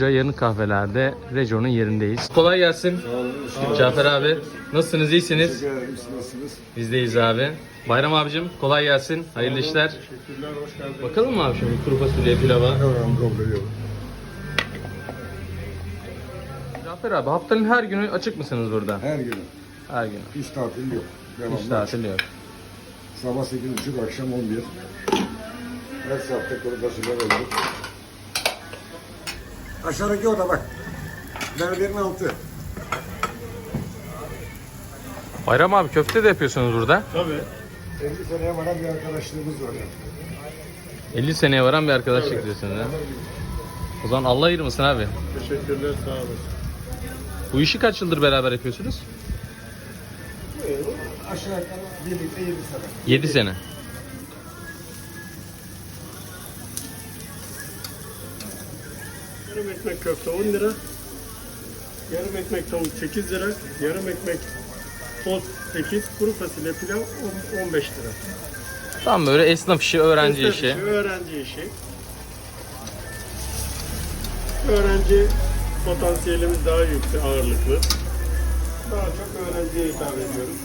Yanık kahvelerde Rejo'nun yerindeyiz. Kolay gelsin. Cafer abi. Nasılsınız? iyisiniz? Nasılsınız? Bizdeyiz abi. Bayram abicim kolay gelsin. Hayırlı işler. Teşekkürler, hoş geldiniz. Bakalım mı abi şöyle kuru fasulye pilava? Kabul ediyorum. Cafer abi haftanın her günü açık mısınız burada? Her gün. Her gün. Hiç tatil yok. Devamlı. Hiç tatil yok. Sabah 8.30, akşam 11. Her saatte kuru fasulye olur. Aşağıdaki oda bak. Merdivenin altı. Bayram abi köfte de yapıyorsunuz burada. Tabii. 50 seneye varan bir arkadaşlığımız var. yani. 50 seneye varan bir arkadaşlık diyorsunuz ha. O zaman Allah ayırmasın abi. Teşekkürler, sağ olun. Bu işi kaç yıldır beraber yapıyorsunuz? Aşağı yukarı birlikte 7 sene. 7 sene. Yarım ekmek köfte 10 lira. Yarım ekmek tavuk 8 lira. Yarım ekmek tost 8. Kuru fasulye pilav on- 15 lira. Tam böyle esnaf işi, öğrenci Esnaf işi. Öğrenci işi. Öğrenci potansiyelimiz daha yüksek ağırlıklı. Daha çok öğrenciye hitap ediyoruz.